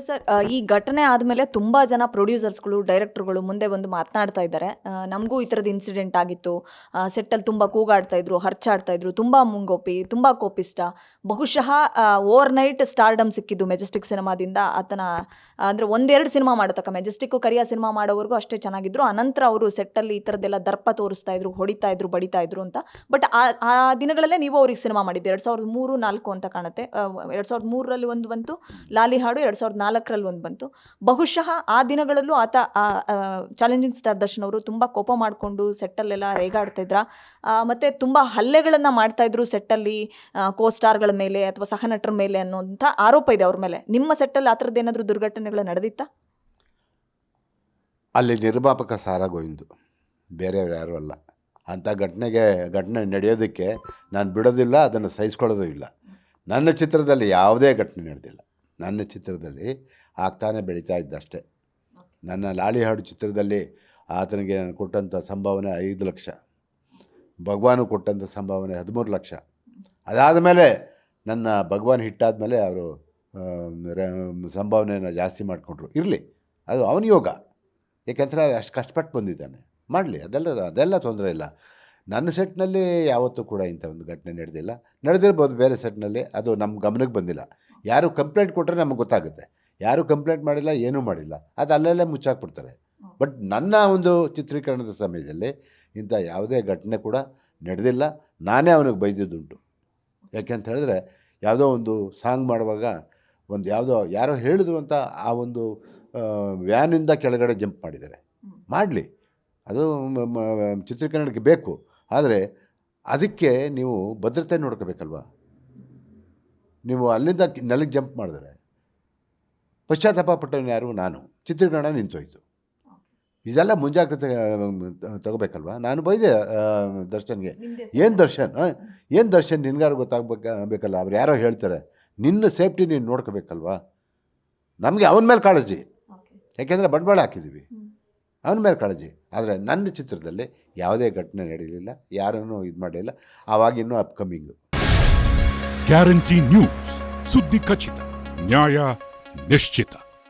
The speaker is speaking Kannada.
ಸರ್. ಈ ಘಟನೆ ಆದಮೇಲೆ ತುಂಬ ಜನ ಪ್ರೊಡ್ಯೂಸರ್ಸ್ಗಳು, ಡೈರೆಕ್ಟರ್ಗಳು ಮುಂದೆ ಬಂದು ಮಾತನಾಡ್ತಾ ಇದ್ದಾರೆ. ನಮಗೂ ಈ ಥರದ ಇನ್ಸಿಡೆಂಟ್ ಆಗಿತ್ತು. ಸೆಟ್ಟಲ್ಲಿ ತುಂಬ ಕೂಗಾಡ್ತಾ ಇದ್ರು, ಹರ್ಚಾಡ್ತಾ ಇದ್ರು, ತುಂಬ ಮುಂಗೋಪಿ, ತುಂಬ ಕೋಪಿಷ್ಟ. ಬಹುಶಃ ಓವರ್ ನೈಟ್ ಸ್ಟಾರ್ಡಮ್ ಸಿಕ್ಕಿದ್ದು ಮೆಜೆಸ್ಟಿಕ್ ಸಿನಿಮಾದಿಂದ ಆತನ, ಅಂದರೆ ಒಂದೆರಡು ಸಿನಿಮಾ ಮಾಡತಕ್ಕ ಮೆಜೆಸ್ಟಿಕ್ ಕರಿಯ ಸಿನಿಮಾ ಮಾಡೋವರೆಗೂ ಅಷ್ಟೇ ಚೆನ್ನಾಗಿದ್ರು. ಅನಂತರ ಅವರು ಸೆಟ್ಟಲ್ಲಿ ಈ ಥರದ್ದೆಲ್ಲ ದರ್ಪ ತೋರಿಸ್ತಾ ಇದ್ರು, ಹೊಡಿತಾ ಇದ್ರು, ಬಡಿತಾ ಇದ್ರು ಅಂತ. ಬಟ್ ಆ ಆ ದಿನಗಳಲ್ಲೇ ನೀವು ಅವ್ರಿಗೆ ಸಿನಿಮಾ ಮಾಡಿದ್ದು. ಎರಡು ಸಾವಿರದ ಮೂರು ನಾಲ್ಕು ಅಂತ ಕಾಣುತ್ತೆ. ಎರಡು ಸಾವಿರದ ಮೂರರಲ್ಲಿ ಒಂದು ಬಂತು. ಲಾಲಿ ಹಾಡು ಎರಡು ಸಾವಿರದ ನಾಲ್ಕರಲ್ಲಿ ಒಂದು ಬಂತು. ಬಹುಶಃ ಆ ದಿನಗಳಲ್ಲೂ ಆತ ಚಾಲೆಂಜಿಂಗ್ ಸ್ಟಾರ್ ದರ್ಶನ್ ಅವರು ತುಂಬ ಕೋಪ ಮಾಡಿಕೊಂಡು ಸೆಟ್ಟಲ್ಲೆಲ್ಲ ರೇಗಾಡ್ತಾ ಮತ್ತು ಆ, ಮತ್ತೆ ತುಂಬ ಹಲ್ಲೆಗಳನ್ನು ಮಾಡ್ತಾಯಿದ್ರು ಸೆಟ್ಟಲ್ಲಿ ಕೋ ಸ್ಟಾರ್ಗಳ ಮೇಲೆ ಅಥವಾ ಸಹನಟರ ಮೇಲೆ ಅನ್ನೋಂಥ ಆರೋಪ ಇದೆ ಅವ್ರ ಮೇಲೆ. ನಿಮ್ಮ ಸೆಟ್ಟಲ್ಲಿ ಆ ಥರದ್ದು ಏನಾದರೂ ದುರ್ಘಟನೆಗಳು ನಡೆದಿತ್ತಾ? ಅಲ್ಲಿ ನಿರ್ಮಾಪಕ ಸಾರಾ ಗೋವಿಂದು ಬೇರೆಯವ್ರು ಯಾರೂ ಅಲ್ಲ. ಅಂಥ ಘಟನೆಗೆ ಘಟನೆ ನಡೆಯೋದಕ್ಕೆ ನಾನು ಬಿಡೋದಿಲ್ಲ ಅದನ್ನು ಸಹಿಸ್ಕೊಳ್ಳೋದು ಇಲ್ಲ. ನನ್ನ ಚಿತ್ರದಲ್ಲಿ ಯಾವುದೇ ಘಟನೆ ನಡೆದಿಲ್ಲ. ನನ್ನ ಚಿತ್ರದಲ್ಲಿ ಆಗ್ತಾನೆ ಬೆಳೀತಾ ಇದ್ದಷ್ಟೇ. ನನ್ನ ಲಾಳಿ ಹಾಡು ಚಿತ್ರದಲ್ಲಿ ಆತನಿಗೆ ನಾನು ಕೊಟ್ಟಂಥ ಸಂಭಾವನೆ ಐದು ಲಕ್ಷ. ಭಗವಾನು ಕೊಟ್ಟಂಥ ಸಂಭಾವನೆ ಹದಿಮೂರು ಲಕ್ಷ. ಅದಾದ ಮೇಲೆ ನನ್ನ ಭಗವಾನ್ ಹಿಟ್ಟಾದ ಮೇಲೆ ಅವರು ಸಂಭಾವನೆಯನ್ನು ಜಾಸ್ತಿ ಮಾಡಿಕೊಂಡ್ರು. ಇರಲಿ ಅದು ಅವನ ಯೋಗ. ಏಕೆಂದರೆ ಅಷ್ಟು ಕಷ್ಟಪಟ್ಟು ಬಂದಿದ್ದಾನೆ. ಮಾಡಲಿ ಅದೆಲ್ಲ ಅದೆಲ್ಲ ತೊಂದರೆ ಇಲ್ಲ. ನನ್ನ ಸೆಟ್ನಲ್ಲಿ ಯಾವತ್ತೂ ಕೂಡ ಇಂಥ ಒಂದು ಘಟನೆ ನಡೆದಿಲ್ಲ. ನಡೆದಿರ್ಬೋದು ಬೇರೆ ಸೆಟ್ನಲ್ಲಿ ಅದು ನಮ್ಮ ಗಮನಕ್ಕೆ ಬಂದಿಲ್ಲ. ಯಾರು ಕಂಪ್ಲೇಂಟ್ ಕೊಟ್ಟರೆ ನಮಗೆ ಗೊತ್ತಾಗುತ್ತೆ. ಯಾರು ಕಂಪ್ಲೇಂಟ್ ಮಾಡಿಲ್ಲ ಏನೂ ಮಾಡಿಲ್ಲ. ಅದು ಅಲ್ಲಲ್ಲೇ ಮುಚ್ಚಾಕ್ಬಿಡ್ತಾರೆ. ಬಟ್ ನನ್ನ ಒಂದು ಚಿತ್ರೀಕರಣದ ಸಮಯದಲ್ಲಿ ಇಂಥ ಯಾವುದೇ ಘಟನೆ ಕೂಡ ನಡೆದಿಲ್ಲ. ನಾನೇ ಅವನಿಗೆ ಬೈದಿದ್ದುಂಟು. ಯಾಕೆಂತ ಹೇಳಿದ್ರೆ ಯಾವುದೋ ಒಂದು ಸಾಂಗ್ ಮಾಡುವಾಗ ಒಂದು ಯಾವುದೋ ಯಾರೋ ಹೇಳಿದ್ರು ಅಂತ ಆ ಒಂದು ವ್ಯಾನಿಂದ ಕೆಳಗಡೆ ಜಂಪ್ ಮಾಡಿದ್ದಾರೆ. ಮಾಡಲಿ. ಅದು ಚಿತ್ರೀಕರಣಕ್ಕೆ ಬೇಕು. ಆದರೆ ಅದಕ್ಕೆ ನೀವು ಭದ್ರತೆ ನೋಡ್ಕೋಬೇಕಲ್ವ? ನೀವು ಅಲ್ಲಿಂದ ನೆಲಕ್ಕೆ ಜಂಪ್ ಮಾಡಿದ್ರೆ ಪಶ್ಚಾತ್ತಾಪ ಪಟ್ಟವನು ಯಾರು? ನಾನು. ಚಿತ್ರೀಕರಣ ನಿಂತೋಯ್ತು. ಇದೆಲ್ಲ ಮುಂಜಾಗ್ರತೆ ತಗೋಬೇಕಲ್ವಾ? ನಾನು ಬೈದೆ ದರ್ಶನ್ಗೆ. ಏನು ದರ್ಶನ್? ಏನು ದರ್ಶನ್ ನಿನ್ಗಾರು ಗೊತ್ತಾಗ್ಬೇಕ ಬೇಕಲ್ಲ ಅವ್ರು ಯಾರೋ ಹೇಳ್ತಾರೆ ನಿನ್ನ ಸೇಫ್ಟಿ ನೀನು ನೋಡ್ಕೋಬೇಕಲ್ವಾ? ನಮಗೆ ಅವನ ಮೇಲೆ ಕಾಳಜಿ. ಯಾಕೆಂದರೆ ಬಂಡವಾಳ ಹಾಕಿದ್ದೀವಿ. ಅವನ ಮೇಲೆ ಕಾಳಜಿ. ಆದರೆ ನನ್ನ ಚಿತ್ರದಲ್ಲಿ ಯಾವುದೇ ಘಟನೆ ನಡೆಯಲಿಲ್ಲ, ಯಾರನ್ನೂ ಇದು ಮಾಡಲಿಲ್ಲ. ಆವಾಗ ಇನ್ನೂ ಅಪ್ಕಮಿಂಗು ಗ್ಯಾರಂಟಿ ನ್ಯೂಸ್ ಸುದ್ದಿ ಖಚಿತ ನ್ಯಾಯ ನಿಶ್ಚಿತ